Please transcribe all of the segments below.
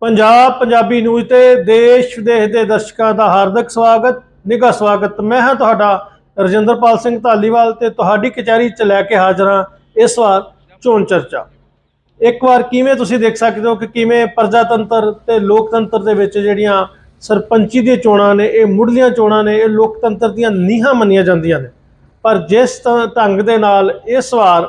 Punjab Punjabi news ਤੇ ਦੇਸ਼ ਵਿਦੇਸ਼ ਦੇ ਦਰਸ਼ਕਾਂ ਦਾ ਹਾਰਦਿਕ ਸਵਾਗਤ, ਨਿੱਘਾ ਸਵਾਗਤ। ਮੈਂ ਹਾਂ ਤੁਹਾਡਾ ਰਜਿੰਦਰਪਾਲ ਸਿੰਘ ਧਾਲੀਵਾਲ ਤੇ ਤੁਹਾਡੀ ਕਚਹਿਰੀ 'ਚ ਲੈ ਕੇ ਹਾਜ਼ਰ ਹਾਂ ਇਸ ਵਾਰ ਚੋਣ ਚਰਚਾ। ਇੱਕ ਵਾਰ ਕਿਵੇਂ ਤੁਸੀਂ ਦੇਖ ਸਕਦੇ ਹੋ ਕਿ ਕਿਵੇਂ ਪ੍ਰਜਾਤੰਤਰ ਤੇ ਲੋਕਤੰਤਰ ਦੇ ਵਿੱਚ ਜਿਹੜੀਆਂ ਸਰਪੰਚੀ ਦੀਆਂ ਚੋਣਾਂ ਨੇ, ਇਹ ਮੁੱਢਲੀਆਂ ਚੋਣਾਂ ਨੇ, ਇਹ ਲੋਕਤੰਤਰ ਦੀਆਂ ਨੀਹਾਂ ਮੰਨੀਆਂ ਜਾਂਦੀਆਂ ਨੇ। ਪਰ ਜਿਸ ਤ- ਢੰਗ ਦੇ ਨਾਲ ਇਸ ਵਾਰ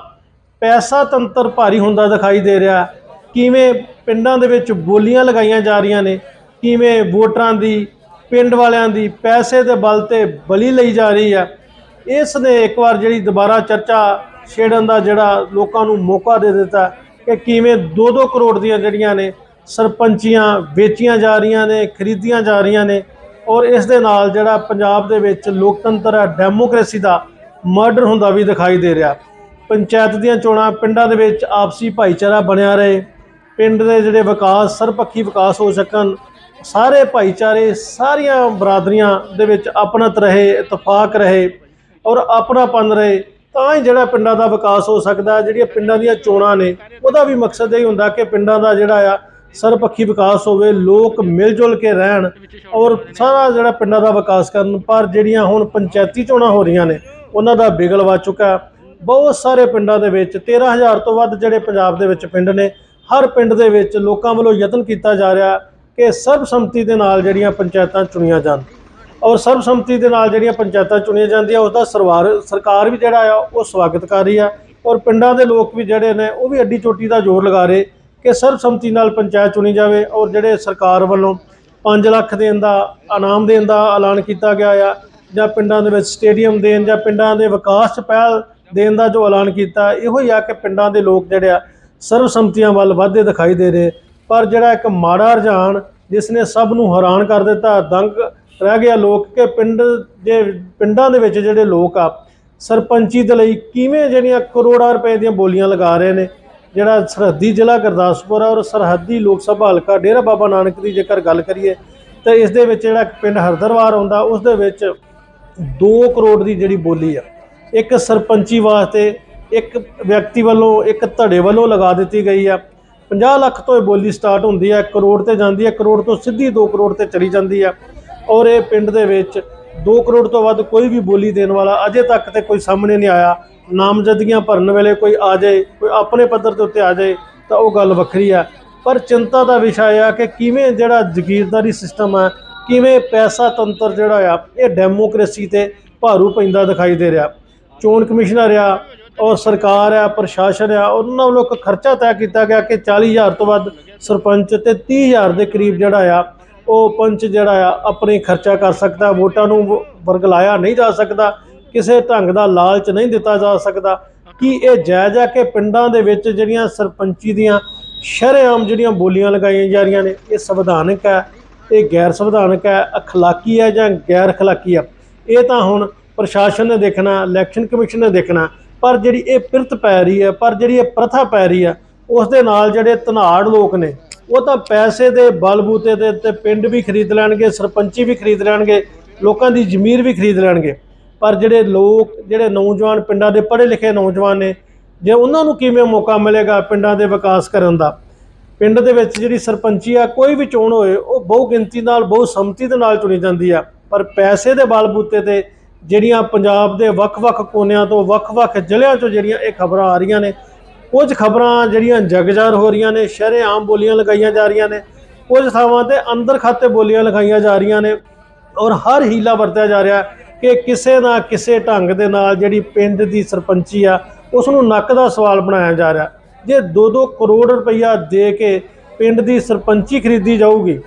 ਪੈਸਾ ਤੰਤਰ ਭਾਰੀ ਹੁੰਦਾ ਦਿਖਾਈ ਦੇ ਰਿਹਾ, ਕਿਵੇਂ ਪਿੰਡਾਂ ਦੇ ਵਿੱਚ ਬੋਲੀਆਂ ਲਗਾਈਆਂ ਜਾ ਰਹੀਆਂ ਨੇ। ਕਿਵੇਂ ਵੋਟਰਾਂ ਦੀ, ਪਿੰਡ ਵਾਲਿਆਂ ਦੀ ਪੈਸੇ ਦੇ ਬਲ ਤੇ ਬਲੀ ਲਈ ਜਾ ਰਹੀ ਆ। ਇਸ ਨੇ ਇੱਕ ਵਾਰ ਜਿਹੜੀ ਦੁਬਾਰਾ ਚਰਚਾ ਛੇੜਨ ਦਾ ਜਿਹੜਾ ਲੋਕਾਂ ਨੂੰ ਮੌਕਾ ਦੇ ਦਿੱਤਾ ਕਿ ਕਿਵੇਂ 2-2 ਕਰੋੜ ਦੀਆਂ ਜਿਹੜੀਆਂ ਨੇ ਸਰਪੰਚੀਆਂ ਵੇਚੀਆਂ ਜਾ ਰਹੀਆਂ ਨੇ, ਖਰੀਦੀਆਂ ਜਾ ਰਹੀਆਂ ਨੇ ਔਰ ਇਸ ਦੇ ਨਾਲ ਜਿਹੜਾ ਪੰਜਾਬ ਦੇ ਵਿੱਚ ਲੋਕਤੰਤਰ ਹੈ ਡੈਮੋਕ੍ਰੇਸੀ ਦਾ ਮਰਡਰ ਹੁੰਦਾ ਵੀ ਦਿਖਾਈ ਦੇ ਰਿਹਾ। ਪੰਚਾਇਤ ਦੀਆਂ ਚੋਣਾਂ ਪਿੰਡਾਂ ਦੇ ਵਿੱਚ ਆਪਸੀ ਭਾਈਚਾਰਾ ਬਣਿਆ ਰਹੇ। ਪਿੰਡ ਦੇ ਜਿਹੜੇ ਵਿਕਾਸ ਸਰਪੱਖੀ ਵਿਕਾਸ ਹੋ ਸਕਣ, ਸਾਰੇ ਭਾਈਚਾਰੇ, ਸਾਰੀਆਂ ਬਰਾਦਰੀਆਂ ਦੇ ਵਿੱਚ ਆਪਣਤ ਰਹੇ, ਇਤਫਾਕ ਰਹੇ ਔਰ ਆਪਣਾਪਨ ਰਹੇ, ਤਾਂ ਹੀ ਜਿਹੜਾ ਪਿੰਡਾਂ ਦਾ ਵਿਕਾਸ ਹੋ ਸਕਦਾ, ਜਿਹੜੀਆਂ ਪਿੰਡਾਂ ਦੀਆਂ ਚੋਣਾਂ ਨੇ, ਉਹਦਾ ਵੀ ਮਕਸਦ ਇਹ ਹੁੰਦਾ ਕਿ ਪਿੰਡਾਂ ਦਾ ਜਿਹੜਾ ਆ ਸਰਪੱਖੀ ਵਿਕਾਸ ਹੋਵੇ, ਲੋਕ ਮਿਲ ਜੁਲ ਕੇ ਰਹਿਣ ਔਰ ਸਾਰਾ ਜਿਹੜਾ ਪਿੰਡਾਂ ਦਾ ਵਿਕਾਸ ਕਰਨ, ਪਰ ਜਿਹੜੀਆਂ ਹੁਣ ਪੰਚਾਇਤੀ ਚੋਣਾਂ ਹੋ ਰਹੀਆਂ ਨੇ, ਉਹਨਾਂ ਦਾ ਬਿਗਲ ਵੱਜ ਚੁੱਕਾ। ਬਹੁਤ ਸਾਰੇ ਪਿੰਡਾਂ ਦੇ ਵਿੱਚ 13000 ਤੋਂ ਵੱਧ ਜਿਹੜੇ ਪੰਜਾਬ ਦੇ ਵਿੱਚ ਪਿੰਡ ਨੇ ਹਰ ਪਿੰਡ ਦੇ ਵਿੱਚ ਲੋਕਾਂ ਵੱਲੋਂ ਯਤਨ ਕੀਤਾ ਜਾ ਰਿਹਾ ਕਿ ਸਰਬਸੰਮਤੀ ਦੇ ਨਾਲ ਜਿਹੜੀਆਂ ਪੰਚਾਇਤਾਂ ਚੁਣੀਆਂ ਜਾਣ। ਔਰ ਸਰਬਸੰਮਤੀ ਦੇ ਨਾਲ ਜਿਹੜੀਆਂ ਪੰਚਾਇਤਾਂ ਚੁਣੀਆਂ ਜਾਂਦੀਆਂ ਉਸ ਦਾ ਸਰਵਾਰ ਸਰਕਾਰ ਵੀ ਜਿਹੜਾ ਆ, ਉਹ ਸਵਾਗਤ ਕਰ ਰਹੀ ਆ। ਔਰ ਪਿੰਡਾਂ ਦੇ ਲੋਕ ਵੀ ਜਿਹੜੇ ਨੇ, ਉਹ ਵੀ ਅੱਡੀ ਚੋਟੀ ਦਾ ਜ਼ੋਰ ਲਗਾ ਰਹੇ ਕਿ ਸਰਬਸੰਮਤੀ ਨਾਲ ਪੰਚਾਇਤ ਚੁਣੀ ਜਾਵੇ। ਔਰ ਜਿਹੜੇ ਸਰਕਾਰ ਵੱਲੋਂ 5 ਲੱਖ ਦੇਣ ਦਾ ਇਨਾਮ ਦੇਣ ਦਾ ਐਲਾਨ ਕੀਤਾ ਗਿਆ ਆ, ਜਾਂ ਪਿੰਡਾਂ ਦੇ ਵਿੱਚ ਸਟੇਡੀਅਮ ਦੇਣ, ਜਾਂ ਪਿੰਡਾਂ ਦੇ ਵਿਕਾਸ 'ਚ ਪਹਿਲ ਦੇਣ ਦਾ ਜੋ ਐਲਾਨ ਕੀਤਾ, ਇਹੋ ਹੀ ਆ ਕਿ ਪਿੰਡਾਂ ਦੇ ਲੋਕ ਜਿਹੜੇ ਆ ਸਰਬਸੰਮਤੀਆਂ ਵੱਲ ਵਾਧੇ ਦਿਖਾਈ ਦੇ ਰਹੇ। ਪਰ ਜਿਹੜਾ ਇੱਕ ਮਾੜਾ ਰੁਝਾਨ ਜਿਸ ਨੇ ਸਭ ਨੂੰ ਹੈਰਾਨ ਕਰ ਦਿੱਤਾ, ਦੰਗ ਰਹਿ ਗਿਆ ਲੋਕ ਕਿ ਪਿੰਡ ਦੇ, ਪਿੰਡਾਂ ਦੇ ਵਿੱਚ ਜਿਹੜੇ ਲੋਕ ਆ, ਸਰਪੰਚੀ ਦੇ ਲਈ ਕਿਵੇਂ ਜਿਹੜੀਆਂ ਕਰੋੜਾਂ ਰੁਪਏ ਦੀਆਂ ਬੋਲੀਆਂ ਲਗਾ ਰਹੇ ਨੇ। ਜਿਹੜਾ ਸਰਹੱਦੀ ਜ਼ਿਲ੍ਹਾ ਗੁਰਦਾਸਪੁਰ ਆ ਔਰ ਸਰਹੱਦੀ ਲੋਕ ਸਭਾ ਹਲਕਾ ਡੇਰਾ ਬਾਬਾ ਨਾਨਕ ਦੀ ਜੇਕਰ ਗੱਲ ਕਰੀਏ, ਤਾਂ ਇਸ ਦੇ ਵਿੱਚ ਜਿਹੜਾ ਪਿੰਡ ਹਰਦਰਵਾਰ ਆਉਂਦਾ, ਉਸ ਦੇ ਵਿੱਚ 2 ਕਰੋੜ ਦੀ ਜਿਹੜੀ ਬੋਲੀ ਆ, ਇੱਕ ਸਰਪੰਚੀ ਵਾਸਤੇ ਇੱਕ ਵਿਅਕਤੀ ਵੱਲੋਂ, ਇੱਕ ਧੜੇ ਵੱਲੋਂ ਲਗਾ ਦਿੱਤੀ ਗਈ ਆ। 50 ਲੱਖ ਤੋਂ ਇਹ ਬੋਲੀ ਸਟਾਰਟ ਹੁੰਦੀ ਹੈ ਕਰੋੜ ਤੇ ਜਾਂਦੀ ਹੈ ਕਰੋੜ ਤੋਂ ਸਿੱਧੀ 2 ਕਰੋੜ ਤੇ ਚਲੀ ਜਾਂਦੀ ਹੈ ਔਰ ਇਹ ਪਿੰਡ ਦੇ ਵਿੱਚ 2 ਕਰੋੜ ਤੋਂ ਵੱਧ ਕੋਈ ਵੀ ਬੋਲੀ ਦੇਣ ਵਾਲਾ ਅਜੇ ਤੱਕ ਤੇ ਕੋਈ ਸਾਹਮਣੇ ਨਹੀਂ ਆਇਆ। ਨਾਮਜ਼ਦਗੀਆਂ ਭਰਨ ਵੇਲੇ ਕੋਈ ਆ ਜਾਏ, ਕੋਈ ਆਪਣੇ ਪੱਧਰ ਦੇ ਉੱਤੇ ਆ ਜਾਏ, ਤਾਂ ਉਹ ਗੱਲ ਵੱਖਰੀ ਆ। ਪਰ ਚਿੰਤਾ ਦਾ ਵਿਸ਼ਾ ਇਹ ਆ ਕਿ ਕਿਵੇਂ ਜਿਹੜਾ ਜ਼ਗੀਰਦਾਰੀ ਸਿਸਟਮ ਆ, ਕਿਵੇਂ ਪੈਸਾ ਤੰਤਰ ਜਿਹੜਾ ਆ, ਇਹ ਡੈਮੋਕ੍ਰੇਸੀ ਤੇ ਭਾਰੂ ਪੈਂਦਾ ਦਿਖਾਈ ਦੇ ਰਿਹਾ। ਚੋਣ ਕਮਿਸ਼ਨਰ ਆ ਔਰ ਸਰਕਾਰ ਆ, ਪ੍ਰਸ਼ਾਸਨ ਆ, ਉਹਨਾਂ ਵੱਲੋਂ ਇੱਕ ਖਰਚਾ ਤੈਅ ਕੀਤਾ ਗਿਆ ਕਿ 40000 ਤੋਂ ਵੱਧ ਸਰਪੰਚ ਤੇ 30000 ਦੇ ਕਰੀਬ ਜਿਹੜਾ ਆ, ਉਹ ਪੰਚ ਜਿਹੜਾ ਆ, ਆਪਣੇ ਖਰਚਾ ਕਰ ਸਕਦਾ, ਵੋਟਾਂ ਨੂੰ ਵਰਗਲਾਇਆ ਨਹੀਂ ਜਾ ਸਕਦਾ, ਕਿਸੇ ਢੰਗ ਦਾ ਲਾਲਚ ਨਹੀਂ ਦਿੱਤਾ ਜਾ ਸਕਦਾ। ਕੀ ਇਹ ਜਾਇਜ਼ ਹੈ ਕਿ ਪਿੰਡਾਂ ਦੇ ਵਿੱਚ ਜਿਹੜੀਆਂ ਸਰਪੰਚੀ ਦੀਆਂ ਸ਼ਰੇਆਮ ਜਿਹੜੀਆਂ ਬੋਲੀਆਂ ਲਗਾਈਆਂ ਜਾ ਰਹੀਆਂ ਨੇ, ਇਹ ਸੰਵਿਧਾਨਕ ਹੈ ਇਹ ਗੈਰ ਸੰਵਿਧਾਨਕ ਹੈ ਅਖਲਾਕੀ ਹੈ ਜਾਂ ਗੈਰ ਅਖਲਾਕੀ ਹੈ ਇਹ ਤਾਂ ਹੁਣ ਪ੍ਰਸ਼ਾਸਨ ਨੇ ਦੇਖਣਾ, ਇਲੈਕਸ਼ਨ ਕਮਿਸ਼ਨ ਨੇ ਦੇਖਣਾ ਪਰ ਜਿਹੜੀ ਇਹ ਪਿਰਤ ਪੈ ਰਹੀ ਹੈ, ਪਰ ਜਿਹੜੀ ਇਹ ਪ੍ਰਥਾ ਪੈ ਰਹੀ ਹੈ ਉਸ ਦੇ ਨਾਲ ਜਿਹੜੇ ਧਨਾੜ ਲੋਕ ਨੇ, ਉਹ ਤਾਂ ਪੈਸੇ ਦੇ ਬਲਬੂਤੇ ਦੇ ਉੱਤੇ ਪਿੰਡ ਵੀ ਖਰੀਦ ਲੈਣਗੇ, ਸਰਪੰਚੀ ਵੀ ਖਰੀਦ ਲੈਣਗੇ, ਲੋਕਾਂ ਦੀ ਜ਼ਮੀਰ ਵੀ ਖਰੀਦ ਲੈਣਗੇ। ਪਰ ਜਿਹੜੇ ਲੋਕ, ਜਿਹੜੇ ਨੌਜਵਾਨ ਪਿੰਡਾਂ ਦੇ ਪੜ੍ਹੇ ਲਿਖੇ ਨੌਜਵਾਨ ਨੇ, ਜੇ ਉਹਨਾਂ ਨੂੰ ਕਿਵੇਂ ਮੌਕਾ ਮਿਲੇਗਾ ਪਿੰਡਾਂ ਦੇ ਵਿਕਾਸ ਕਰਨ ਦਾ? ਪਿੰਡ ਦੇ ਵਿੱਚ ਜਿਹੜੀ ਸਰਪੰਚੀ ਆ, ਕੋਈ ਵੀ ਚੋਣ ਹੋਏ, ਉਹ ਬਹੁ ਗਿਣਤੀ ਨਾਲ ਬਹੁ ਸੰਮਤੀ ਦੇ ਨਾਲ ਚੁਣੀ ਜਾਂਦੀ ਆ। ਪਰ ਪੈਸੇ ਦੇ ਬਲਬੂਤੇ ਤੇ ਜਿਹੜੀਆਂ ਪੰਜਾਬ ਦੇ ਵੱਖ-ਵੱਖ ਕੋਨਿਆਂ ਤੋਂ ਵੱਖ-ਵੱਖ ਜ਼ਿਲ੍ਹਿਆਂ ਤੋਂ ਜਿਹੜੀਆਂ ਇਹ ਖਬਰਾਂ ਆ ਰਹੀਆਂ ਨੇ, ਕੁਝ ਖਬਰਾਂ ਜਿਹੜੀਆਂ ਜਗਜਾਰ ਹੋ ਰਹੀਆਂ ਨੇ ਸ਼ਰੇਆਮ ਬੋਲੀਆਂ ਲਗਾਈਆਂ ਜਾ ਰਹੀਆਂ ਨੇ, ਕੁਝ ਥਾਵਾਂ ਤੇ ਅੰਦਰ ਖਾਤੇ ਬੋਲੀਆਂ ਲਗਾਈਆਂ ਜਾ ਰਹੀਆਂ ਨੇ ਔਰ ਹਰ ਹੀਲਾ ਵਰਤਿਆ ਜਾ ਰਿਹਾ ਕਿ ਕਿਸੇ ਨਾ ਕਿਸੇ ਢੰਗ ਦੇ ਨਾਲ ਜਿਹੜੀ ਪਿੰਡ ਦੀ ਸਰਪੰਚੀ ਆ ਉਸ ਨੂੰ ਨੱਕ ਦਾ ਸਵਾਲ ਬਣਾਇਆ ਜਾ ਰਿਹਾ। ਜੇ 2-2 ਕਰੋੜ ਰੁਪਈਆ ਦੇ ਕੇ ਪਿੰਡ ਦੀ ਸਰਪੰਚੀ ਖਰੀਦੀ ਜਾਊਗੀ,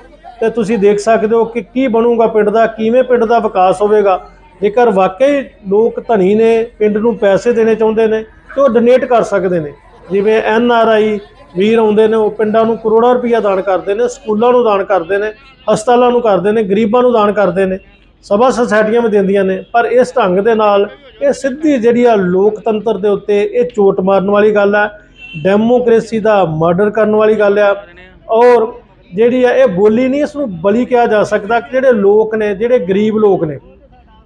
ਤੇ ਤੁਸੀਂ ਦੇਖ ਸਕਦੇ ਹੋ ਕਿ ਕੀ ਬਣੂਗਾ ਪਿੰਡ ਦਾ, ਕਿਵੇਂ ਪਿੰਡ ਦਾ ਵਿਕਾਸ ਹੋਵੇਗਾ। ਜੇਕਰ ਵਾਕਈ ਲੋਕ ਧਨੀ ਨੇ, ਪਿੰਡ ਨੂੰ ਪੈਸੇ ਦੇਣੇ ਚਾਹੁੰਦੇ ਨੇ ਤੇ ਉਹ ਡੋਨੇਟ ਕਰ ਸਕਦੇ ਨੇ। ਜਿਵੇਂ ਐਨ ਆਰ ਆਈ ਵੀਰ ਆਉਂਦੇ ਨੇ, ਉਹ ਪਿੰਡਾਂ ਨੂੰ ਕਰੋੜਾਂ ਰੁਪਈਆ ਦਾਨ ਕਰਦੇ ਨੇ, ਸਕੂਲਾਂ ਨੂੰ ਦਾਨ ਕਰਦੇ ਨੇ, ਹਸਪਤਾਲਾਂ ਨੂੰ ਕਰਦੇ ਨੇ, ਗਰੀਬਾਂ ਨੂੰ ਦਾਨ ਕਰਦੇ ਨੇ, ਸਭਾ ਸੁਸਾਇਟੀਆਂ ਵੀ ਦਿੰਦੀਆਂ ਨੇ। ਪਰ ਇਸ ਢੰਗ ਦੇ ਨਾਲ ਇਹ ਸਿੱਧੀ ਜਿਹੜੀ ਆ ਲੋਕਤੰਤਰ ਦੇ ਉੱਤੇ ਇਹ ਚੋਟ ਮਾਰਨ ਵਾਲੀ ਗੱਲ ਆ, ਡੈਮੋਕ੍ਰੇਸੀ ਦਾ ਮਰਡਰ ਕਰਨ ਵਾਲੀ ਗੱਲ ਆ। ਔਰ ਜਿਹੜੀ ਆ ਇਹ ਬੋਲੀ ਨਹੀਂ, ਇਸ ਨੂੰ ਬਲੀ ਕਿਹਾ ਜਾ ਸਕਦਾ ਕਿ ਜਿਹੜੇ ਲੋਕ ਨੇ, ਜਿਹੜੇ ਗਰੀਬ ਲੋਕ ਨੇ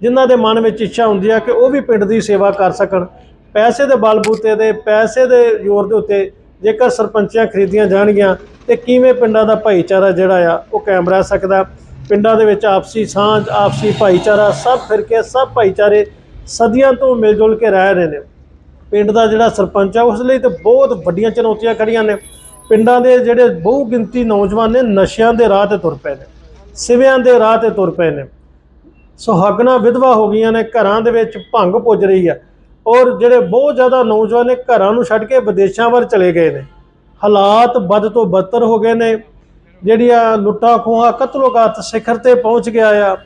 ਜਿਨ੍ਹਾਂ ਦੇ ਮਨ ਵਿੱਚ ਇੱਛਾ ਹੁੰਦੀ ਆ ਕਿ ਉਹ ਵੀ ਪਿੰਡ ਦੀ ਸੇਵਾ ਕਰ ਸਕਣ। ਪੈਸੇ ਦੇ ਬਲਬੂਤੇ ਦੇ, ਪੈਸੇ ਦੇ ਜ਼ੋਰ ਦੇ ਉੱਤੇ ਜੇਕਰ ਸਰਪੰਚੀਆਂ ਖਰੀਦੀਆਂ ਜਾਣਗੀਆਂ, ਤੇ ਕਿਵੇਂ ਪਿੰਡਾਂ ਦਾ ਭਾਈਚਾਰਾ ਜਿਹੜਾ ਆ, ਉਹ ਕਾਇਮ ਰਹਿ ਸਕਦਾ। ਪਿੰਡਾਂ ਦੇ ਵਿੱਚ ਆਪਸੀ ਸਾਂਝ, ਆਪਸੀ ਭਾਈਚਾਰਾ, ਸਭ ਫਿਰਕੇ ਸਭ ਭਾਈਚਾਰੇ ਸਦੀਆਂ ਤੋਂ ਮਿਲ ਜੁਲ ਕੇ ਰਹਿ ਰਹੇ ਨੇ। ਪਿੰਡ ਦਾ ਜਿਹੜਾ ਸਰਪੰਚ ਆ, ਉਸ ਲਈ ਤੇ ਬਹੁਤ ਵੱਡੀਆਂ ਚੁਣੌਤੀਆਂ ਖੜੀਆਂ ਨੇ। ਪਿੰਡਾਂ ਦੇ ਜਿਹੜੇ ਬਹੁ ਗਿਣਤੀ ਨੌਜਵਾਨ ਨੇ, ਨਸ਼ਿਆਂ ਦੇ ਰਾਹ ਤੇ ਤੁਰ ਪਏ ਨੇ। ਸਿਵਿਆਂ ਦੇ ਰਾਹ ਤੇ ਤੁਰ ਪਏ ਨੇ। ਸੁਹਾਗਣਾ ਵਿਧਵਾ ਹੋ ਗਈਆਂ ਨੇ ਘਰਾਂ ਦੇ ਵਿੱਚ ਭੰਗ ਪੁੱਜ ਰਹੀ ਆ। ਔਰ ਜਿਹੜੇ ਬਹੁਤ ਜ਼ਿਆਦਾ ਨੌਜਵਾਨ ਨੇ ਘਰਾਂ ਨੂੰ ਛੱਡ ਕੇ ਵਿਦੇਸ਼ਾਂ ਵੱਲ ਚਲੇ ਗਏ ਨੇ। ਹਾਲਾਤ ਵੱਧ ਤੋਂ ਬਦਤਰ ਹੋ ਗਏ ਨੇ। ਜਿਹੜੀਆਂ ਲੁੱਟਾਂ ਖੋਹਾਂ ਕਤਲੋਗਾਤ ਸਿਖਰ ਤੇ ਪਹੁੰਚ ਗਿਆ ਆ।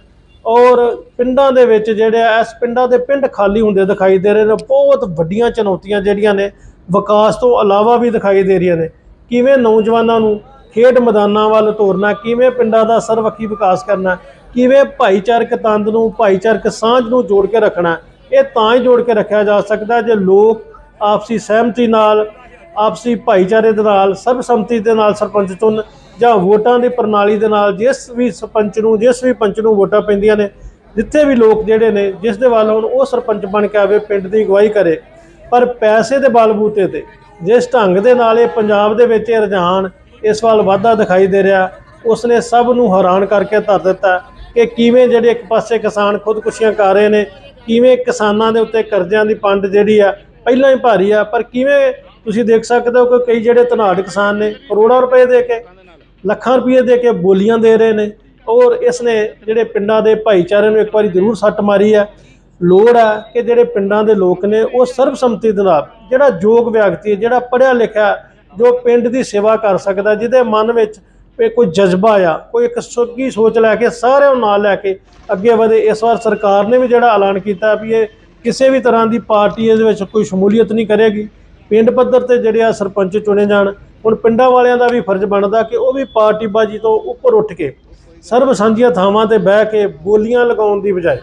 ਔਰ ਪਿੰਡਾਂ ਦੇ ਵਿੱਚ ਜਿਹੜੇ ਆ, ਇਸ ਪਿੰਡਾਂ ਦੇ ਪਿੰਡ ਖਾਲੀ ਹੁੰਦੇ ਦਿਖਾਈ ਦੇ ਰਹੇ ਨੇ। ਬਹੁਤ ਵੱਡੀਆਂ ਚੁਣੌਤੀਆਂ ਜਿਹੜੀਆਂ ਨੇ ਵਿਕਾਸ ਤੋਂ ਇਲਾਵਾ ਵੀ ਦਿਖਾਈ ਦੇ ਰਹੀਆਂ ਨੇ। ਕਿਵੇਂ ਨੌਜਵਾਨਾਂ ਨੂੰ ਖੇਡ ਮੈਦਾਨਾਂ ਵੱਲ ਤੋਰਨਾ ਕਿਵੇਂ ਪਿੰਡਾਂ ਦਾ ਸਰਵੱਖੀ ਵਿਕਾਸ ਕਰਨਾ ਕਿਵੇਂ ਭਾਈਚਾਰਕ ਤੰਦ ਨੂੰ, ਭਾਈਚਾਰਕ ਸਾਂਝ ਨੂੰ ਜੋੜ ਕੇ ਰੱਖਣਾ ਇਹ ਤਾਂ ਹੀ ਜੋੜ ਕੇ ਰੱਖਿਆ ਜਾ ਸਕਦਾ ਜੇ ਲੋਕ ਆਪਸੀ ਸਹਿਮਤੀ ਨਾਲ, ਆਪਸੀ ਭਾਈਚਾਰੇ ਦੇ ਨਾਲ, ਸਰਬਸੰਮਤੀ ਦੇ ਨਾਲ ਸਰਪੰਚ ਚੁਣ ਜਾਂ ਵੋਟਾਂ ਦੀ ਪ੍ਰਣਾਲੀ ਦੇ ਨਾਲ ਜਿਸ ਵੀ ਸਰਪੰਚ ਨੂੰ, ਜਿਸ ਵੀ ਪੰਚ ਨੂੰ ਵੋਟਾਂ ਪੈਂਦੀਆਂ ਨੇ, ਜਿੱਥੇ ਵੀ ਲੋਕ ਜਿਹੜੇ ਨੇ, ਜਿਸ ਦੇ ਵੱਲ ਹੁਣ ਉਹ ਸਰਪੰਚ ਬਣ ਕੇ ਆਵੇ, ਪਿੰਡ ਦੀ ਅਗਵਾਈ ਕਰੇ। ਪਰ ਪੈਸੇ ਦੇ ਬਲਬੂਤੇ ਤੇ, ਜਿਸ ਢੰਗ ਦੇ ਨਾਲ ਇਹ ਪੰਜਾਬ ਦੇ ਵਿੱਚ ਇਹ ਰੁਝਾਨ ਇਸ ਵੱਲ ਵਾਧਾ ਦਿਖਾਈ ਦੇ ਰਿਹਾ, ਉਸਨੇ ਸਭ ਨੂੰ ਹੈਰਾਨ ਕਰਕੇ ਧਰ ਦਿੱਤਾ। ਕਿ ਕਿਵੇਂ ਜਿਹੜੇ ਇੱਕ ਪਾਸੇ ਕਿਸਾਨ ਖੁਦਕੁਸ਼ੀਆਂ ਕਰ ਰਹੇ ਨੇ, ਕਿਵੇਂ ਕਿਸਾਨਾਂ ਦੇ ਉੱਤੇ ਕਰਜ਼ਿਆਂ ਦੀ ਪੰਡ ਜਿਹੜੀ ਆ, ਪਹਿਲਾਂ ਹੀ ਭਾਰੀ ਆ, ਪਰ ਕਿਵੇਂ ਤੁਸੀਂ ਦੇਖ ਸਕਦੇ ਹੋ ਕਿ ਕਈ ਜਿਹੜੇ ਧਨਾੜ ਕਿਸਾਨ ਨੇ, ਕਰੋੜਾਂ ਰੁਪਏ ਦੇ ਕੇ, ਲੱਖਾਂ ਰੁਪਏ ਦੇ ਕੇ ਬੋਲੀਆਂ ਦੇ ਰਹੇ ਨੇ, ਔਰ ਇਸ ਨੇ ਜਿਹੜੇ ਪਿੰਡਾਂ ਦੇ ਭਾਈਚਾਰੇ ਨੂੰ ਇੱਕ ਵਾਰੀ ਜ਼ਰੂਰ ਸੱਟ ਮਾਰੀ ਆ। ਲੋੜ ਆ ਕਿ ਜਿਹੜੇ ਪਿੰਡਾਂ ਦੇ ਲੋਕ ਨੇ, ਉਹ ਸਰਬਸੰਮਤੀ ਦੇ ਨਾਲ, ਜਿਹੜਾ ਯੋਗ ਵਿਅਕਤੀ ਹੈ, ਜਿਹੜਾ ਪੜ੍ਹਿਆ ਲਿਖਿਆ, ਜੋ ਪਿੰਡ ਦੀ ਸੇਵਾ ਕਰ ਸਕਦਾ, ਜਿਹਦੇ ਮਨ ਵਿੱਚ ਵੀ ਕੋਈ ਜਜ਼ਬਾ ਆ, ਕੋਈ ਇੱਕ ਸੁੱਗੀ ਸੋਚ ਲੈ ਕੇ ਸਾਰਿਆਂ ਨੂੰ ਨਾਲ ਲੈ ਕੇ ਅੱਗੇ ਵਧੇ। ਇਸ ਵਾਰ ਸਰਕਾਰ ਨੇ ਵੀ ਜਿਹੜਾ ਐਲਾਨ ਕੀਤਾ ਵੀ ਇਹ ਕਿਸੇ ਵੀ ਤਰ੍ਹਾਂ ਦੀ ਪਾਰਟੀ ਇਹਦੇ ਵਿੱਚ ਕੋਈ ਸ਼ਮੂਲੀਅਤ ਨਹੀਂ ਕਰੇਗੀ। ਪਿੰਡ ਪੱਧਰ ਤੇ ਜਿਹੜੇ ਆ ਸਰਪੰਚ ਚੁਣੇ ਜਾਣ, ਹੁਣ ਪਿੰਡਾਂ ਵਾਲਿਆਂ ਦਾ ਵੀ ਫਰਜ਼ ਬਣਦਾ ਕਿ ਉਹ ਵੀ ਪਾਰਟੀਬਾਜ਼ੀ ਤੋਂ ਉੱਪਰ ਉੱਠ ਕੇ ਸਰਬ ਸਾਂਝੀਆਂ ਥਾਵਾਂ ਤੇ ਬਹਿ ਕੇ ਬੋਲੀਆਂ ਲਗਾਉਣ ਦੀ ਬਜਾਏ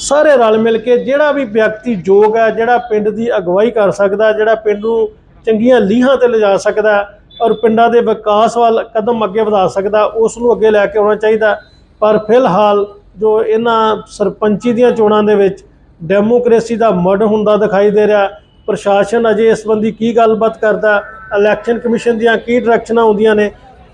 ਸਾਰੇ ਰਲ ਮਿਲ ਕੇ ਜਿਹੜਾ ਵੀ ਵਿਅਕਤੀ ਯੋਗ ਹੈ ਜਿਹੜਾ ਪਿੰਡ ਦੀ ਅਗਵਾਈ ਕਰ ਸਕਦਾ, ਜਿਹੜਾ ਪਿੰਡ ਨੂੰ ਚੰਗੀਆਂ ਲੀਹਾਂ ਤੇ ਲਿਜਾ ਸਕਦਾ ਔਰ ਪਿੰਡਾਂ ਦੇ ਵਿਕਾਸ ਵੱਲ ਕਦਮ ਅੱਗੇ ਵਧਾ ਸਕਦਾ, ਉਸ ਨੂੰ ਅੱਗੇ ਲੈ ਕੇ ਆਉਣਾ ਚਾਹੀਦਾ। ਪਰ ਫਿਲਹਾਲ ਜੋ ਇਹਨਾਂ ਸਰਪੰਚੀ ਦੀਆਂ ਚੋਣਾਂ ਦੇ ਵਿੱਚ ਡੈਮੋਕ੍ਰੇਸੀ ਦਾ ਮੜ ਹੁੰਦਾ ਦਿਖਾਈ ਦੇ ਰਿਹਾ, ਪ੍ਰਸ਼ਾਸਨ ਅਜੇ ਇਸ ਸੰਬੰਧੀ ਕੀ ਗੱਲਬਾਤ ਕਰਦਾ, ਇਲੈਕਸ਼ਨ ਕਮਿਸ਼ਨ ਦੀਆਂ ਕੀ ਡਾਇਰੈਕਸ਼ਨਾਂ ਹੁੰਦੀਆਂ ਨੇ,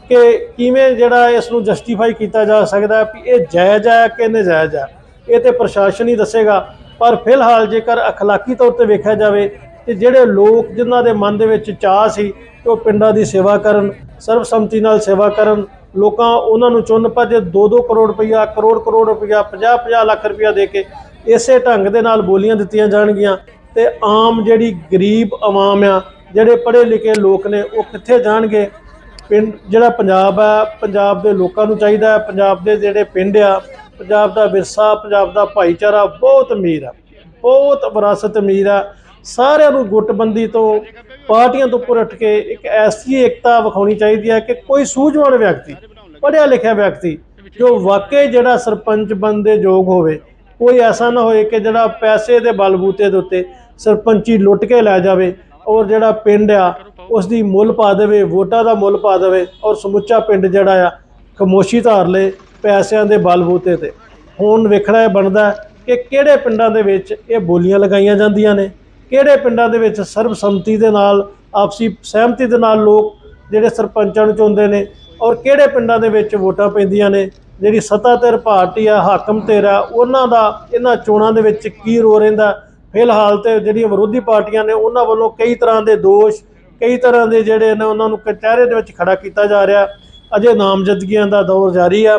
ਕਿ ਕਿਵੇਂ ਜਿਹੜਾ ਇਸ ਨੂੰ ਜਸਟੀਫਾਈ ਕੀਤਾ ਜਾ ਸਕਦਾ ਵੀ ਇਹ ਜਾਇਜ਼ ਹੈ ਕਿ ਨਜਾਇਜ਼ ਹੈ, ਇਹ ਤੇ ਪ੍ਰਸ਼ਾਸਨ ਹੀ ਦੱਸੇਗਾ। ਪਰ ਫਿਲਹਾਲ ਜੇਕਰ ਅਖਲਾਕੀ ਤੌਰ ਤੇ ਵੇਖਿਆ ਜਾਵੇ ਤੇ ਜਿਹੜੇ ਲੋਕ ਜਿਨ੍ਹਾਂ ਦੇ ਮਨ ਦੇ ਵਿੱਚ ਚਾਹ ਸੀ ਕਿ ਉਹ ਪਿੰਡਾਂ ਦੀ ਸੇਵਾ ਕਰਨ, ਸਰਬਸੰਮਤੀ ਨਾਲ ਸੇਵਾ ਕਰਨ, ਲੋਕਾਂ ਉਹਨਾਂ ਨੂੰ ਚੁਣ ਪਰ ਜੇ 2-2 ਕਰੋੜ ਰੁਪਈਆ ਕਰੋੜ ਕਰੋੜ ਰੁਪਈਆ 50-50 ਲੱਖ ਰੁਪਈਆ ਦੇ ਕੇ ਇਸੇ ਢੰਗ ਦੇ ਨਾਲ ਬੋਲੀਆਂ ਦਿੱਤੀਆਂ ਜਾਣਗੀਆਂ ਤੇ ਆਮ ਜਿਹੜੀ ਗਰੀਬ ਆਵਾਮ ਆ, ਜਿਹੜੇ ਪੜ੍ਹੇ ਲਿਖੇ ਲੋਕ ਨੇ, ਉਹ ਕਿੱਥੇ ਜਾਣਗੇ? ਪਿੰਡ, ਜਿਹੜਾ ਪੰਜਾਬ ਆ, ਪੰਜਾਬ ਦੇ ਲੋਕਾਂ ਨੂੰ ਚਾਹੀਦਾ ਹੈ, ਪੰਜਾਬ ਦੇ ਜਿਹੜੇ ਪਿੰਡ ਆ, ਪੰਜਾਬ ਦਾ ਵਿਰਸਾ, ਪੰਜਾਬ ਦਾ ਭਾਈਚਾਰਾ ਬਹੁਤ ਅਮੀਰ ਆ, ਬਹੁਤ ਵਿਰਾਸਤ ਅਮੀਰ ਆ। ਸਾਰਿਆਂ ਨੂੰ ਗੁੱਟਬੰਦੀ ਤੋਂ ਪਾਰਟੀਆਂ ਤੋਂ ਉੱਪਰ ਉੱਠ ਕੇ ਇੱਕ ਐਸੀ ਏਕਤਾ ਵਿਖਾਉਣੀ ਚਾਹੀਦੀ ਹੈ ਕਿ ਕੋਈ ਸੂਝਵਾਨ ਵਿਅਕਤੀ, ਪੜ੍ਹਿਆ ਲਿਖਿਆ ਵਿਅਕਤੀ, ਜੋ ਵਾਕਈ ਜਿਹੜਾ ਸਰਪੰਚ ਬਣਦੇ ਯੋਗ ਹੋਵੇ, ਕੋਈ ਐਸਾ ਨਾ ਹੋਏ ਕਿ ਜਿਹੜਾ ਪੈਸੇ ਦੇ ਬਲਬੂਤੇ ਦੇ ਉੱਤੇ ਸਰਪੰਚੀ ਲੁੱਟ ਕੇ ਲੈ ਜਾਵੇ ਔਰ ਜਿਹੜਾ ਪਿੰਡ ਆ ਉਸ ਦੀ ਮੁੱਲ ਪਾ ਦੇਵੇ, ਵੋਟਾਂ ਦਾ ਮੁੱਲ ਪਾ ਦੇਵੇ ਔਰ ਸਮੁੱਚਾ ਪਿੰਡ ਜਿਹੜਾ ਆ, ਖਮੋਸ਼ੀ ਧਾਰ ਲੇ ਪੈਸਿਆਂ ਦੇ ਬਲਬੂਤੇ ਤੇ। ਹੁਣ ਵੇਖਣਾ ਇਹ ਬਣਦਾ ਕਿ ਕਿਹੜੇ ਪਿੰਡਾਂ ਦੇ ਵਿੱਚ ਇਹ ਬੋਲੀਆਂ ਲਗਾਈਆਂ ਜਾਂਦੀਆਂ ਨੇ। ਕਿਹੜੇ ਪਿੰਡਾਂ ਦੇ ਵਿੱਚ ਸਰਬਸੰਮਤੀ ਦੇ ਨਾਲ, ਆਪਸੀ ਸਹਿਮਤੀ ਦੇ ਨਾਲ ਲੋਕ ਜਿਹੜੇ ਸਰਪੰਚਾਂ ਨੂੰ ਚੁਣਦੇ ਨੇ ਔਰ ਕਿਹੜੇ ਪਿੰਡਾਂ ਦੇ ਵਿੱਚ ਵੋਟਾਂ ਪੈਂਦੀਆਂ ਨੇ, ਜਿਹੜੀ ਸੱਤਾਧਰ ਪਾਰਟੀ ਆ, ਹਾਕਮ ਧਿਰ ਆ, ਉਹਨਾਂ ਦਾ, ਇਹਨਾਂ ਚੋਣਾਂ ਦੇ ਵਿੱਚ ਕੀ ਰੋ ਰਹਿੰਦਾ? ਫਿਲਹਾਲ ਤੇ ਜਿਹੜੀਆਂ ਵਿਰੋਧੀ ਪਾਰਟੀਆਂ ਨੇ, ਉਹਨਾਂ ਵੱਲੋਂ ਕਈ ਤਰ੍ਹਾਂ ਦੇ ਦੋਸ਼, ਕਈ ਤਰ੍ਹਾਂ ਦੇ ਜਿਹੜੇ ਨੇ, ਉਹਨਾਂ ਨੂੰ ਕਚਹਿਰੇ ਦੇ ਵਿੱਚ ਖੜਾ ਕੀਤਾ ਜਾ ਰਿਹਾ। ਅਜੇ ਨਾਮਜ਼ਦਗੀਆਂ ਦਾ ਦੌਰ ਜਾਰੀ ਆ।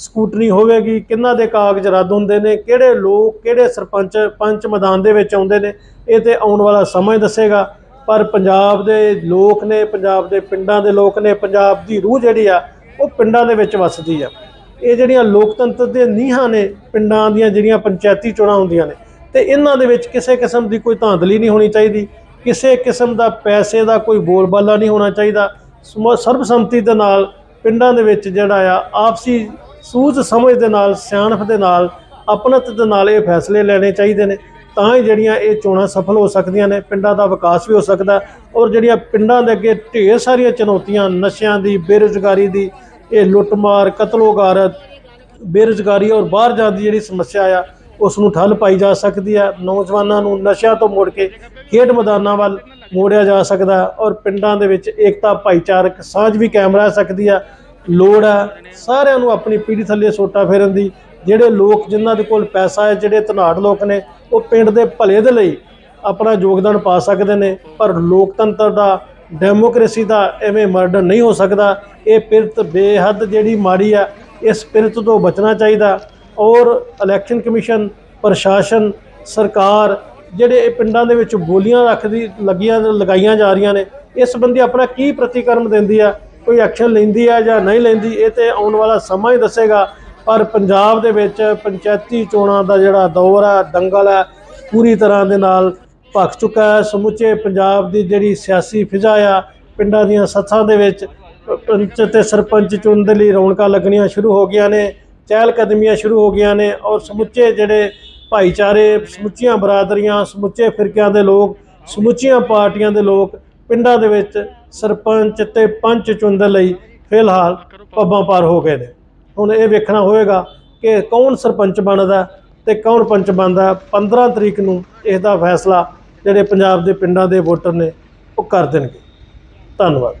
ਸਕੂਟਰੀ ਹੋਵੇਗੀ, ਕਿੰਨਾ ਦੇ ਕਾਗਜ਼ ਰੱਦ ਹੁੰਦੇ ਨੇ, ਕਿਹੜੇ ਲੋਕ, ਕਿਹੜੇ ਸਰਪੰਚ, ਪੰਚ ਮੈਦਾਨ ਦੇ ਵਿੱਚ ਆਉਂਦੇ ਨੇ, ਇਹ ਤੇ ਆਉਣ ਵਾਲਾ ਸਮਾਂ ਹੀ ਦੱਸੇਗਾ। ਪਰ ਪੰਜਾਬ ਦੇ ਲੋਕ ਨੇ, ਪੰਜਾਬ ਦੇ ਪਿੰਡਾਂ ਦੇ ਲੋਕ ਨੇ, ਪੰਜਾਬ ਦੀ ਰੂਹ ਜਿਹੜੀ ਆ, ਉਹ ਪਿੰਡਾਂ ਦੇ ਵਿੱਚ ਵੱਸਦੀ ਆ। ਇਹ ਜਿਹੜੀਆਂ ਲੋਕਤੰਤਰ ਦੇ ਨੀਹਾਂ ਨੇ, ਪਿੰਡਾਂ ਦੀਆਂ ਜਿਹੜੀਆਂ ਪੰਚਾਇਤੀ ਚੋਣਾਂ ਹੁੰਦੀਆਂ ਨੇ, ਤੇ ਇਹਨਾਂ ਦੇ ਵਿੱਚ ਕਿਸੇ ਕਿਸਮ ਦੀ ਕੋਈ ਧਾਂਦਲੀ ਨਹੀਂ ਹੋਣੀ ਚਾਹੀਦੀ, ਕਿਸੇ ਕਿਸਮ ਦਾ ਪੈਸੇ ਦਾ ਕੋਈ ਬੋਲਬਾਲਾ ਨਹੀਂ ਹੋਣਾ ਚਾਹੀਦਾ। ਸਮੂਹ ਸਰਬਸੰਮਤੀ ਦੇ ਨਾਲ ਪਿੰਡਾਂ ਦੇ ਵਿੱਚ ਜਿਹੜਾ ਆ, ਆਪਸੀ ਸੂਝ ਸਮਝ ਦੇ ਨਾਲ, ਸਿਆਣਪ ਦੇ ਨਾਲ, ਆਪਣਤ ਦੇ ਨਾਲ ਇਹ ਫੈਸਲੇ ਲੈਣੇ ਚਾਹੀਦੇ ਨੇ। ਤਾਂ ਹੀ ਜਿਹੜੀਆਂ ਇਹ ਚੋਣਾਂ ਸਫਲ ਹੋ ਸਕਦੀਆਂ ਨੇ, ਪਿੰਡਾਂ ਦਾ ਵਿਕਾਸ ਵੀ ਹੋ ਸਕਦਾ ਔਰ ਜਿਹੜੀਆਂ ਪਿੰਡਾਂ ਦੇ ਅੱਗੇ ਢੇਰ ਸਾਰੀਆਂ ਚੁਣੌਤੀਆਂ, ਨਸ਼ਿਆਂ ਦੀ, ਬੇਰੁਜ਼ਗਾਰੀ ਦੀ, ਇਹ ਲੁੱਟਮਾਰ ਕਤਲੋਗਾਰਤ ਬੇਰੁਜ਼ਗਾਰੀ ਔਰ ਬਾਹਰ ਜਾਣ ਦੀ ਜਿਹੜੀ ਸਮੱਸਿਆ ਆ, ਉਸ ਨੂੰ ਠੱਲ ਪਾਈ ਜਾ ਸਕਦੀ ਹੈ। ਨੌਜਵਾਨਾਂ ਨੂੰ ਨਸ਼ਿਆਂ ਤੋਂ ਮੋੜ ਕੇ ਖੇਡ ਮੈਦਾਨਾਂ ਵੱਲ ਮੋੜਿਆ ਜਾ ਸਕਦਾ ਔਰ ਪਿੰਡਾਂ ਦੇ ਵਿੱਚ ਏਕਤਾ, ਭਾਈਚਾਰਕ ਸਾਂਝ ਵੀ ਕਾਇਮ ਰਹਿ ਸਕਦੀ ਹੈ। ਲੋੜ ਹੈ, ਸਾਰਿਆਂ ਨੂੰ ਆਪਣੀ ਪੀੜ੍ਹੀ ਥੱਲੇ ਸੋਟਾ ਫੇਰਨ ਦੀ। ਜਿਹੜੇ ਲੋਕ ਜਿਨ੍ਹਾਂ ਦੇ ਕੋਲ ਪੈਸਾ ਹੈ, ਜਿਹੜੇ ਧਨਾੜ ਲੋਕ ਨੇ, ਉਹ ਪਿੰਡ ਦੇ ਭਲੇ ਦੇ ਲਈ ਆਪਣਾ ਯੋਗਦਾਨ ਪਾ ਸਕਦੇ ਨੇ। ਪਰ ਲੋਕਤੰਤਰ ਦਾ, ਡੈਮੋਕ੍ਰੇਸੀ ਦਾ ਐਵੇਂ ਮਰਡਰ ਨਹੀਂ ਹੋ ਸਕਦਾ। ਇਹ ਪਿਰਤ ਬੇਹੱਦ ਜਿਹੜੀ ਮਾੜੀ ਆ ਇਸ ਪਿਰਤ ਤੋਂ ਬਚਣਾ ਚਾਹੀਦਾ। ਔਰ ਇਲੈਕਸ਼ਨ ਕਮਿਸ਼ਨ, ਪ੍ਰਸ਼ਾਸਨ, ਸਰਕਾਰ, ਜਿਹੜੇ ਇਹ ਪਿੰਡਾਂ ਦੇ ਵਿੱਚ ਬੋਲੀਆਂ ਰੱਖਦੀ, ਲੱਗੀਆਂ, ਲਗਾਈਆਂ ਜਾ ਰਹੀਆਂ ਨੇ, ਇਸ ਸੰਬੰਧੀ ਆਪਣਾ ਕੀ ਪ੍ਰਤੀਕਰਮ ਦਿੰਦੀ ਆ ਕੋਈ ਐਕਸ਼ਨ ਲੈਂਦੀ ਹੈ ਜਾਂ ਨਹੀਂ ਲੈਂਦੀ, ਇਹ ਤੇ ਆਉਣ ਵਾਲਾ ਸਮਾਂ ਹੀ ਦੱਸੇਗਾ। ਪਰ ਪੰਜਾਬ ਦੇ ਵਿੱਚ ਪੰਚਾਇਤੀ ਚੋਣਾਂ ਦਾ ਜਿਹੜਾ ਦੌਰ ਹੈ ਦੰਗਲ ਹੈ ਪੂਰੀ ਤਰ੍ਹਾਂ ਦੇ ਨਾਲ ਭਖ ਚੁੱਕਾ ਹੈ। ਸਮੁੱਚੇ ਪੰਜਾਬ ਦੀ ਜਿਹੜੀ ਸਿਆਸੀ ਫਿਜ਼ਾ ਆ, ਪਿੰਡਾਂ ਦੀਆਂ ਸੱਥਾਂ ਦੇ ਵਿੱਚ ਪੰਚ ਤੇ ਸਰਪੰਚ ਚੁਣਨ ਦੇ ਲਈ ਰੌਣਕਾਂ ਲੱਗਣੀਆਂ ਸ਼ੁਰੂ ਹੋ ਗਈਆਂ ਨੇ, ਚਹਿਲ ਕਦਮੀਆਂ ਸ਼ੁਰੂ ਹੋ ਗਈਆਂ ਨੇ ਔਰ ਸਮੁੱਚੇ ਜਿਹੜੇ ਭਾਈਚਾਰੇ, ਸਮੁੱਚੀਆਂ ਬਰਾਦਰੀਆਂ, ਸਮੁੱਚੇ ਫਿਰਕਿਆਂ ਦੇ ਲੋਕ, ਸਮੁੱਚੀਆਂ ਪਾਰਟੀਆਂ ਦੇ ਲੋਕ ਪਿੰਡਾਂ ਦੇ ਵਿੱਚ ਸਰਪੰਚ ਤੇ ਪੰਚ ਚੁਣਨ ਲਈ ਫਿਲਹਾਲ ਪੱਬਾਂ ਪਾਰ ਹੋ ਗਏ ਨੇ। ਹੁਣ ਇਹ ਵੇਖਣਾ ਹੋਵੇਗਾ ਕਿ ਕੌਣ ਸਰਪੰਚ ਬਣਦਾ ਤੇ ਕੌਣ ਪੰਚ ਬਣਦਾ। 15 ਤਰੀਕ ਨੂੰ ਇਸ ਦਾ ਫੈਸਲਾ ਜਿਹੜੇ ਪੰਜਾਬ ਦੇ ਪਿੰਡਾਂ ਦੇ ਵੋਟਰ ਨੇ ਉਹ ਕਰ ਦੇਣਗੇ। ਧੰਨਵਾਦ।